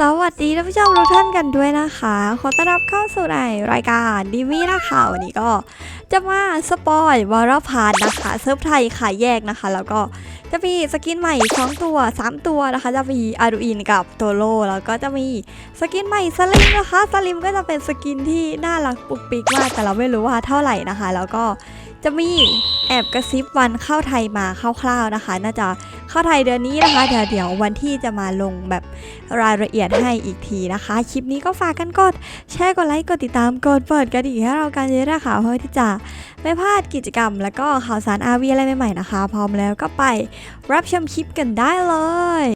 สวัสดีท่านผู้ชมทุกท่านกันด้วยนะคะ ขอต้อนรับเข้าสู่ในรายการดีวีนะคะวันนี้ก็จะมาสปอยวอร์พาร์นะคะเซิร์ฟไทยขายแยกนะคะ แล้วก็จะมีสกินใหม่2ตัว 3 ตัวนะคะ จะมีอารูอินกับโตโลแล้วก็จะมีสกินใหม่สลิมนะคะสลิมก็จะเป็นสกินที่น่ารักปุกปิกมากแต่เราไม่รู้ว่าเท่าไหร่นะคะ แล้วก็จะมีแอบกระซิบวันเข้าไทยมาคร่าวๆนะคะ น่าจะ เข้าไทยเดือนนี้นะคะเดี๋ยวเดี๋ยววันที่จะมาลงแบบรายละเอียดให้อีกทีนะคะ คลิปนี้ก็ฝากกันกดแชร์กดไลค์กดติดตามกดเปิดกระดิ่งให้เรากันเยอะนะคะเพื่อที่จะไม่พลาดกิจกรรม แล้วก็ข่าวสารอาวีอะไรใหม่ๆนะคะ พร้อมแล้วก็ไปรับชมคลิปกันได้เลย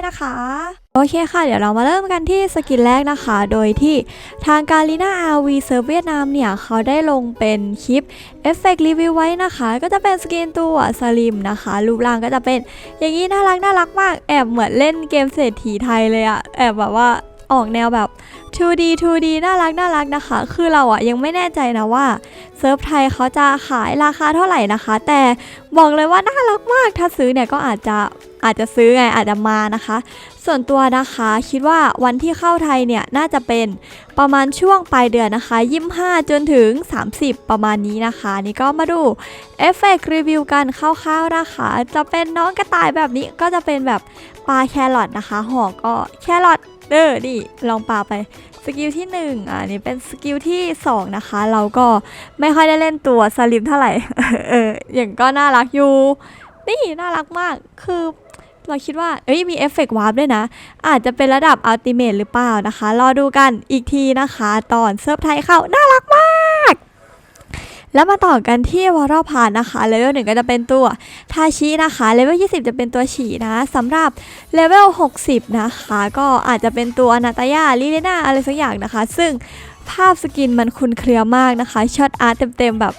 นะคะ โอเคค่ะ เดี๋ยวเรามาเริ่มกันที่สกินแรกนะคะ โดยที่ทางการลีน่าอาวีเซิร์ฟเวียดนามเนี่ย เขาได้ลงเป็นคลิปเอฟเฟกต์รีวิวไว้นะคะ ก็จะเป็นสกินตัวสลิมนะคะ รูปร่างก็จะเป็นอย่างนี้น่ารักน่ารักมาก แอบเหมือนเล่นเกมเศรษฐีไทยเลยอะแอบแบบว่าออกแนวแบบ 2D 2D น่ารักน่ารักนะคะ คือเราอะยังไม่แน่ใจนะว่าเซิร์ฟไทยเขาจะขายราคาเท่าไหร่นะคะ แต่บอกเลยว่าน่ารักมาก ถ้าซื้อเนี่ยก็อาจจะ อาจจะซื้อไงอาจจะมานะคะ ส่วนตัวนะคะคิดว่าวันที่เข้าไทยเนี่ยน่าจะเป็นประมาณช่วงปลายเดือนนะคะ25จนถึง 30 ประมาณนี้นะคะ นี่ก็มาดูเอฟเฟกต์รีวิวกันคร่าวๆนะคะ จะเป็นน้องกระต่ายแบบนี้ก็จะเป็นแบบปลาแครอทนะคะห่อก็แครอทเด้อนี่ลองปลาไปสกิลที่1อ่านี่เป็นสกิลที่ 2 นะคะ เราก็ไม่ค่อยได้เล่นตัวสลิมเท่าไหร่ เอออย่างก็น่ารักอยู่ นี่น่ารักมาก คือ เราคิดว่า เอ้ย มีเอฟเฟกต์วาร์ปด้วยนะ อาจจะเป็นระดับอัลติเมทหรือเปล่านะคะ รอดูกันอีกทีนะคะ ตอนเซิร์ฟไทยเข้า น่ารักมาก แล้วมาต่อกันที่วอร์พานนะคะ เลเวลหนึ่งก็จะเป็นตัวทาชินะคะ เลเวล20 จะเป็นตัวฉีนะสำหรับเลเวล60 นะคะ ก็อาจจะเป็นตัวนาตายาลิเลนาอะไรสักอย่างนะคะ ซึ่งภาพสกินมันคุณเคลียร์มากนะคะช็อตอาร์ตเต็มๆแบบ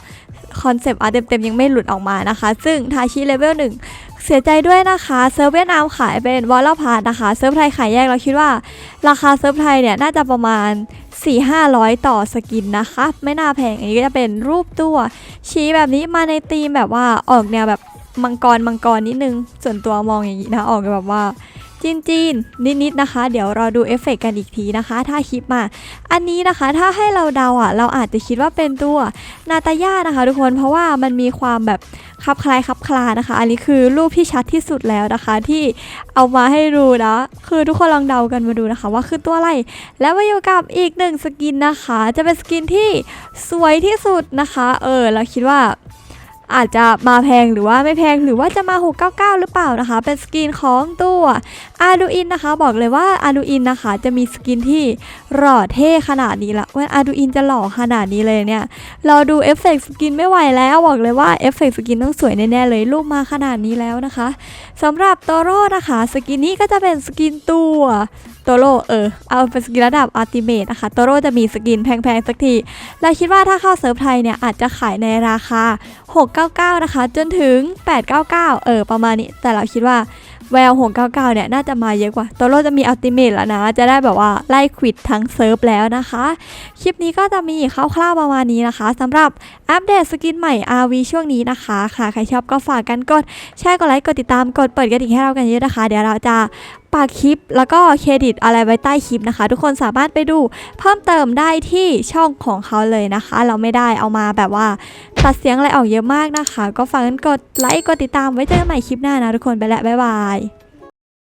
คอนเซปต์อาร์ตเต็มๆยังไม่หลุดออกมานะคะ ซึ่งทาชิเลเวล1 เสียใจด้วยนะคะเซิร์ฟเวียดนามขายเป็นวอลล์พาร์นะคะเซิร์ฟไทยขายแยกเราคิดว่า ราคาเซิร์ฟไทยเนี่ยน่าจะประมาณ 4-500 ต่อสกินนะคะ ไม่น่าแพงอันนี้ก็จะเป็นรูปตัว ชี้แบบนี้มาในธีมแบบว่าออกแนวแบบมังกรมังกรนิดนึง ส่วนตัวมองอย่างนี้นะออกแบบว่า จีนจีนนิดๆนะคะ เดี๋ยวรอดูเอฟเฟกต์กันอีกทีนะคะ ถ้าคลิปมา อันนี้นะคะถ้าให้เราเดาอะ เราอาจจะคิดว่าเป็นตัวนาตาย่านะคะทุกคนเพราะว่ามันมีความแบบคับคลายคับคลานะคะ อันนี้คือรูปที่ชัดที่สุดแล้วนะคะ ที่เอามาให้ดูนะคือทุกคนลองเดากันมาดูนะคะ ว่าคือตัวอะไร แล้วมาอยู่กับอีกหนึ่งสกินนะคะ จะเป็นสกินที่สวยที่สุดนะคะ เออเราคิดว่าอาจจะมาแพงหรือว่าไม่แพงหรือว่าจะมา 699 หรือเปล่านะคะ เป็นสกินของตัว อาดูอินนะคะบอกเลยว่าอาดูอินนะคะจะมีสกินที่หล่อเท่ขนาดนี้ละว่าอาดูอินจะหล่อขนาดนี้เลยเนี่ยรอดูเอฟเฟกต์สกินไม่ไหวแล้วบอกเลยว่าเอฟเฟกต์สกินต้องสวยแน่ๆเลยรูปมาขนาดนี้แล้วนะคะสำหรับโตโร่นะคะสกินนี้ก็จะเป็นสกินตัวโตโร่เออเอาเป็นสกินระดับอัลติเมทนะคะโตโร่จะมีสกินแพงๆสักทีเราคิดว่าถ้าเข้าเซิร์ฟไทยเนี่ยอาจจะขายในราคา 699 นะคะ จนถึง 899 เออประมาณนี้แต่เราคิดว่า แวว699เกาๆเนี่ยน่าจะมาเยอะกว่า ตัวโลจะมีอัลติเมทแล้วนะ จะได้แบบว่าไล่ควิดทั้งเซิร์ฟแล้วนะคะ คลิปนี้ก็จะมีคร่าวๆประมาณนี้นะคะสำหรับอัปเดตสกินใหม่ RV ช่วงนี้นะคะค่ะใครชอบก็ฝากกันกดแชร์กดไลค์กดติดตามกดเปิดกระดิ่งให้เรากันเยอะนะคะ เดี๋ยวเราจะ ปากคลิป แล้วก็เครดิตอะไรไว้ใต้คลิปนะคะ ทุกคนสามารถไปดูเพิ่มเติมได้ที่ช่องของเขาเลยนะคะ เราไม่ได้เอามาแบบว่าตัดเสียงอะไรออกเยอะมากนะคะ ก็ฝากกันกดไลค์กดติดตามไว้เจอกันใหม่คลิปหน้านะทุกคนไปแล้วบ๊ายบาย